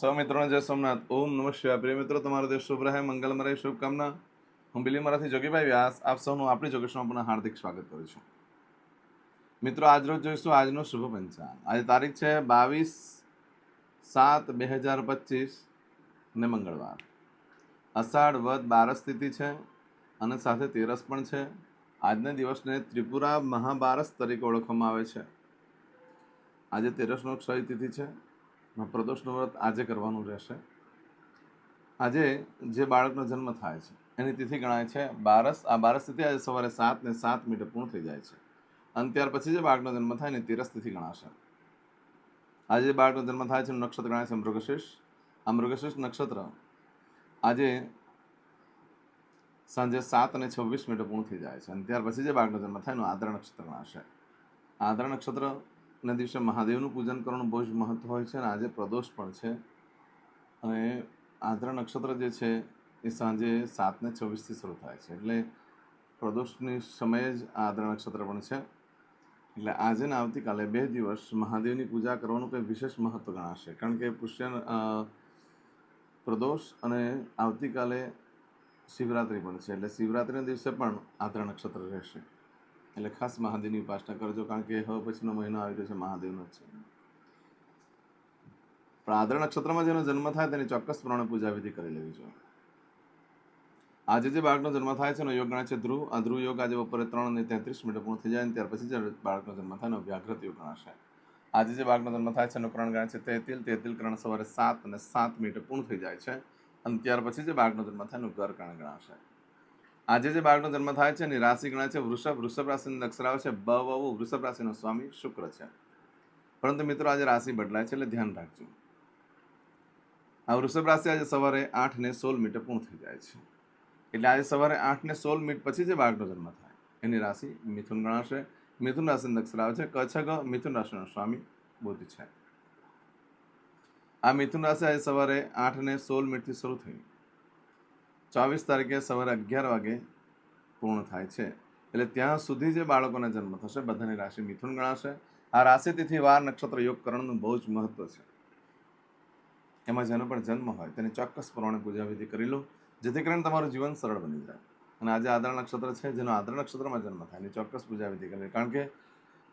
સૌ મિત્રોને જય સોમનાથ. ઓમ નમઃ શિવાય. પ્રિય મિત્રો, તમારો દેશ શુભ રહે. મંગલમય શુભકામના. હું બિલીમરાથી જોગીભાઈ વ્યાસ. આપ સૌનું આપણી જોગેશમાં પુનઃ હાર્દિક સ્વાગત કરું છું. મિત્રો, આજ રોજ જોઈશું આજનો શુભ પંચાંગ. આજે તારીખ છે બાવીસ સાત બે હજાર પચીસ ને મંગળવાર. અષાઢ વદ બારસ તિથિ છે અને સાથે તેરસ પણ છે. આજના દિવસને ત્રિપુરા મહાબારસ તરીકે ઓળખવામાં આવે છે. આજે તેરસનો ક્ષય તિથિ છે. પ્રદોષનું વ્રત આજે કરવાનું રહેશે. આજે જે બાળકનો જન્મ થાય છે, એની તિથિ ગણાય છે બારસ, આ બારસ તિથિ આજે સવારે સાત ને સાત મિનિટે પૂર્ણ થઈ જાય છે. અને ત્યાર પછી જે બાળકનો જન્મ થાય ને તેરસ તિથિ ગણાશે. આજે બાળકનો જન્મ થાય છે એનું નક્ષત્ર ગણાય છે મૃગશીર્ષ. આ મૃગશીર્ષ નક્ષત્ર આજે સાંજે સાત અને છવ્વીસ મિનિટે પૂર્ણ થઈ જાય છે. અને ત્યાર પછી જે બાળકનો જન્મ થાય એનું આદ્રા નક્ષત્ર ગણાશે. આદ્રા નક્ષત્ર ના દિવસે મહાદેવનું પૂજન કરવાનું બહુ જ મહત્વ હોય છે અને આજે પ્રદોષ પણ છે. અને આદ્રા નક્ષત્ર જે છે એ સાંજે સાતને છવ્વીસથી શરૂ થાય છે. એટલે પ્રદોષની સમયે જ આદ્રા નક્ષત્ર પણ છે. એટલે આજે ને આવતીકાલે બે દિવસ મહાદેવની પૂજા કરવાનું કંઈ વિશેષ મહત્વ ગણાશે. કારણ કે પુષ્ય પ્રદોષ અને આવતીકાલે શિવરાત્રિ પણ છે. એટલે શિવરાત્રિના દિવસે પણ આદ્રા નક્ષત્ર રહેશે. એટલે ખાસ મહાદેવની ઉપાસના કરજો કારણ કે હવે પછીનો મહિનો આવી ગયો છે, મહાદેવનો છે. પણ આદ્ર નક્ષત્રમાં જેનો જન્મ થાય તેની ચોક્કસ પ્રમાણે પૂજા વિધિ કરી લેવી જોઈએ. આજે જે બાળકનો જન્મ થાય છે એનો યોગ ગણાય છે ધ્રુવ. આ ધ્રુવ યોગ આજે બપોરે ત્રણ અને તેત્રીસ મિનિટ પૂર્ણ થઈ જાય ને ત્યાર પછી જે બાળકનો જન્મ થાય એનો વ્યાઘ્રત યોગ ગણાશે. આજે જે બાળકનો જન્મ થાય છે એનો કરણ ગણાય છે તેતિલ. તેતિલ કરણ સવારે સાત અને સાત મિનિટે પૂર્ણ થઈ જાય છે અને ત્યાર પછી જે બાળકનો જન્મ થાય એનું ઘર કરણ ગણાશે. આજે જે બાળકનો જન્મ થાય છે એની રાશિ ગણાય છે. વૃષભ વૃષભ રાશિની અક્ષર આવે છે. બ વૃષભ રાશિનો સ્વામી શુક્ર છે. પરંતુ મિત્રો, આજે રાશિ બદલાય છે એટલે ધ્યાન રાખજો. આ વૃષભ રાશિ આજે સવારે આઠ ને સોળ મિનિટે પૂર્ણ થઈ જાય છે. એટલે આજે સવારે આઠ ને સોળ મિનિટ પછી જે બાળકનો જન્મ થાય, એની રાશિ મિથુન ગણાશે. મિથુન રાશિની અક્ષર છે. કચ્છ મિથુન રાશિનો સ્વામી બુદ્ધ છે. આ મિથુન રાશિ આજે સવારે આઠ ને સોળ મિનિટથી શરૂ થઈ ચોવીસ તારીખે સવારે અગિયાર વાગે પૂર્ણ થાય છે. એટલે ત્યાં સુધી જે બાળકોના જન્મ થશે, બધાની રાશિ મિથુન ગણાશે. આ રાશિ તિથિ વાર નક્ષત્ર યોગ કરણનું બહુ જ મહત્વ છે. એમાં જેનો પણ જન્મ હોય તેને ચોક્કસ પ્રમાણે પૂજાવિધિ કરી લો, જેથી કરીને તમારું જીવન સરળ બની જાય. અને આજે આદર નક્ષત્ર છે, જેનો આદર નક્ષત્રમાં જન્મ થાય એની ચોક્કસ પૂજાવિધિ કરી કારણ કે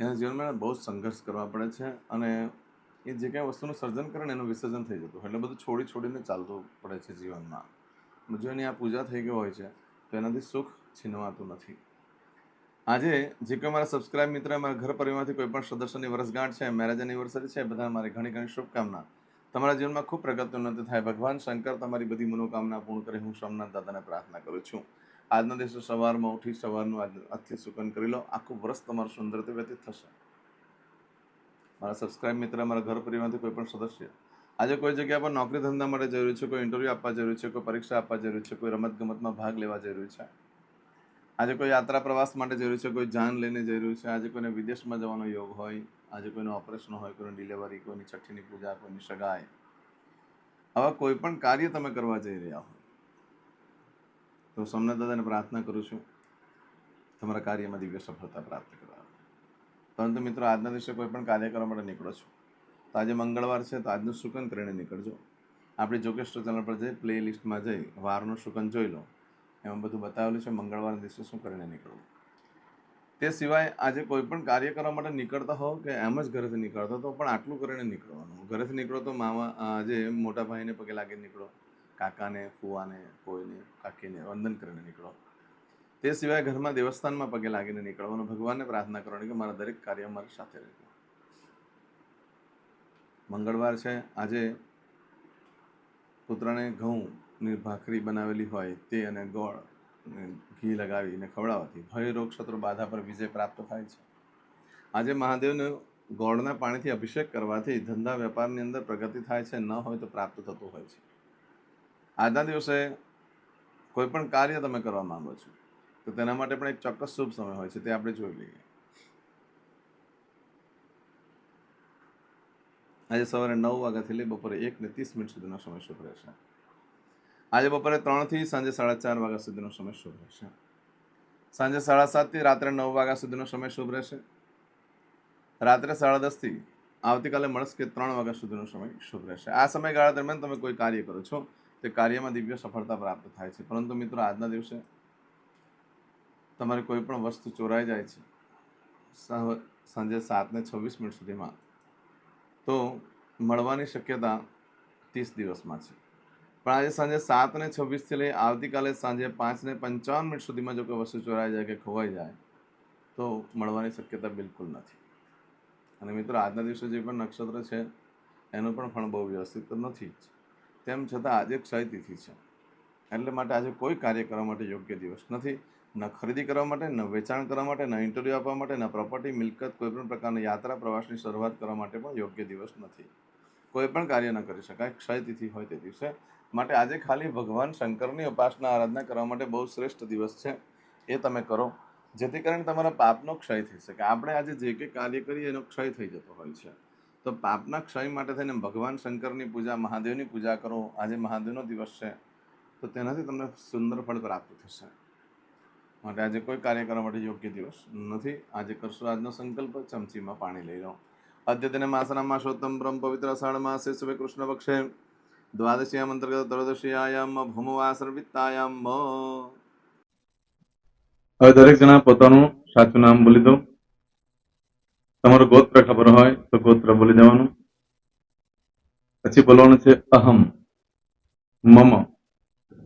એના જીવનમાં બહુ સંઘર્ષ કરવા પડે છે અને એ જે કંઈ વસ્તુનું સર્જન કરે ને એનું વિસર્જન થઈ જતું એટલે બધું છોડી છોડીને ચાલતું પડે છે જીવનમાં. જો એની આ પૂજા થઈ ગઈ હોય છે, તો એનાથી સુખ છીનવાતું નથી. આજે જે કોઈ મારા સબસ્ક્રાઇબ મિત્ર, મારા ઘર પરિવારમાંથી કોઈ પણ સદસ્યની વર્ષગાંઠ છે મેરેજ એનિવર્સરી છે બધા મારી ઘણી ઘણી શુભકામના. તમારા જીવનમાં ખૂબ પ્રગતિ ઉન્નતિ થાય. ભગવાન શંકર તમારી બધી મનોકામના પૂર્ણ કરે. હું સોમનાથ દાદાને પ્રાર્થના કરું છું. આજના દિવસે સવારમાં ઉઠી સવારનું આજ આજથી સુકન કરી લો. આખું વર્ષ તમારું સુંદરતા રીતે વ્યતીત થશે. મારા સબસ્ક્રાઇબ મિત્ર, મારા ઘર પરિવારમાંથી કોઈ પણ સદસ્ય આજે કોઈ જગ્યા પર નોકરી ધંધા માટે જરૂરી છે, કોઈ ઇન્ટરવ્યૂ આપવા જરૂરી છે, કોઈ પરીક્ષા આપવા જરૂરી છે, કોઈ રમત ગમતમાં ભાગ લેવા જરૂરી છે? આજે કોઈ યાત્રા પ્રવાસ માટે જરૂરી છે, કોઈ જાન લઈને જરૂરી છે? આજે કોઈને વિદેશમાં જવાનો યોગ હોય, આજે કોઈનું ઓપરેશન હોય, કોઈની ડિલિવરી કોઈની છઠ્ઠીની પૂજા, કોઈની સગાઈ. આવા કોઈ પણ કાર્ય તમે કરવા જઈ રહ્યા હો. તો સોમનાથ દાદાને પ્રાર્થના કરું છું, તમારા કાર્યમાં દિવ્ય સફળતા પ્રાપ્ત કરવા. પરંતુ મિત્રો, આજના દિવસે કોઈ પણ કાર્ય કરવા માટે નીકળો છો. તો આજે મંગળવાર છે તો આજનું શુકન કરીને નીકળજો. આપણી જોકેસ્ટ્રો ચેનલ પર જઈ પ્લે લિસ્ટમાં જઈ વારનું શુકન જોઈ લો, એમાં બધું બતાવેલું છે, મંગળવારના દિવસે શું કરીને નીકળવું. તે સિવાય આજે કોઈ પણ કાર્ય કરવા માટે નીકળતા હો કે એમ જ ઘરેથી નીકળતો તો પણ આટલું કરીને નીકળવાનું. ઘરેથી નીકળો તો મામા આજે મોટા ભાઈને પગે લાગીને નીકળો, કાકાને, ફુવાને, કોઈને, કાકીને વંદન કરીને નીકળો. તે સિવાય ઘરમાં દેવસ્થાનમાં પગે લાગીને નીકળવાનું, ભગવાનને પ્રાર્થના કરવાની કે મારા દરેક કાર્ય મારી સાથે રહેજો. મંગળવાર છે. આજે પુત્રને ઘઉંની ભાખરી બનાવેલી હોય તે અને ગોળ ઘી લગાવીને ખવડાવવાથી ભય, રોગ, શત્રુ બાધા પર વિજય પ્રાપ્ત થાય છે. આજે મહાદેવને ગોળના પાણીથી અભિષેક કરવાથી ધંધા વેપારની અંદર પ્રગતિ થાય છે. ન હોય તો પ્રાપ્ત થતું હોય છે. આજના દિવસે કોઈ પણ કાર્ય તમે કરવા માંગો છો, તો તેના માટે પણ એક ચોક્કસ શુભ સમય હોય છે. તે આપણે જોઈ લઈએ. આજે સવારે નવ વાગ્યાથી લઈ બપોરે એક ને ત્રીસ મિનિટ સુધીનો સમય શુભ રહેશે આજે બપોરે ત્રણથી સાંજે સાડા ચાર વાગ્યા સુધીનો સમય શુભ રહેશે સાંજે સાડા સાતથી રાત્રે નવ વાગ્યા સુધીનો સમય શુભ રહેશે રાત્રે સાડા દસથી આવતીકાલે મળશે કે ત્રણ વાગ્યા સુધીનો સમય શુભ રહેશે આ સમયગાળા દરમિયાન તમે કોઈ કાર્ય કરો છો, તે કાર્યમાં દિવ્ય સફળતા પ્રાપ્ત થાય છે. પરંતુ મિત્રો, આજના દિવસે તમારી કોઈ પણ વસ્તુ ચોરાઈ જાય છે સાંજે સાતને છવ્વીસ મિનિટ સુધીમાં તો મળવાની શક્યતા ત્રીસ દિવસમાં છે. પણ આજે સાંજે સાત ને છવ્વીસથી લઈ આવતીકાલે સાંજે પાંચ ને પંચાવન મિનિટ સુધીમાં જો કોઈ વસ્તુ ચોરાઈ જાય કે ખોવાઈ જાય, તો મળવાની શક્યતા બિલકુલ નથી. અને મિત્રો, આજના દિવસે જે પણ નક્ષત્ર છે, એનું પણ ફળ બહુ વ્યવસ્થિત નથી જ. તેમ છતાં આજે ક્ષયતિથિ છે. એટલે માટે આજે કોઈ કાર્ય કરવા માટે યોગ્ય દિવસ નથી. ન ખરીદી કરવા માટે, ન વેચાણ કરવા માટે, ન ઇન્ટરવ્યૂ આપવા માટે, ન પ્રોપર્ટી મિલકત કોઈ પણ પ્રકારની યાત્રા, પ્રવાસની શરૂઆત કરવા માટે પણ યોગ્ય દિવસ નથી. કોઈ પણ કાર્ય ન કરી શકાય. ક્ષય તિથિ હોય તે દિવસે. માટે આજે ખાલી ભગવાન શંકરની ઉપાસના, આરાધના કરવા માટે બહુ શ્રેષ્ઠ દિવસ છે. એ તમે કરો. જેથી કરીને તમારા પાપનો ક્ષય થઈ શકે. આપણે આજે જે કંઈ કાર્ય કરીએ એનો ક્ષય થઈ જતો હોય છે. તો પાપના ક્ષય માટે થઈને ભગવાન શંકરની પૂજા, મહાદેવની પૂજા કરો. આજે મહાદેવનો દિવસ છે. તો તેનાથી તમને સુંદર ફળ પ્રાપ્ત થશે. માટે આજે કોઈ કાર્ય કરવા માટે યોગ્ય દિવસ નથી. આજે કરશો આજનો સંકલ્પ. ચમચીમાં પાણી લઈ લો. અદ્યતને માસના માસોત્તમ બ્રહ્મ પવિત્ર અષાઢ માસે શુભે કૃષ્ણ પક્ષે. દ્વાદશીયામ અંતર્ગત ત્રયોદશીયાયામ ભૂમવાસર્વિતાયામ. હવે દરેક જણા પોતાનું સાચું નામ બોલી દો. તમારું ગોત્ર ખબર હોય તો ગોત્ર બોલી દેવાનું. પછી બોલવાનું છે અહમ, મમ.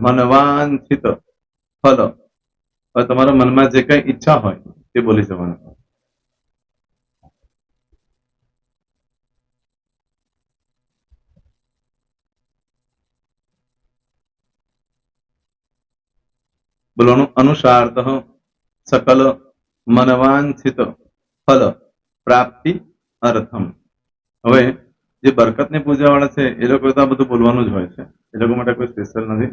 મનવાંછિત ફલ તમારા મનમાં જે કઈ ઈચ્છા હોય, તે બોલી જવાનું. બોલવાનું અનુસારત સકલ મનવાંછિત ફલ પ્રાપ્તિ, અર્થમ. હવે જે બરકતની પૂજા વાળા છે, એ લોકો બધું બોલવાનું જ હોય છે. એ લોકો માટે કોઈ સ્પેશિયલ નથી.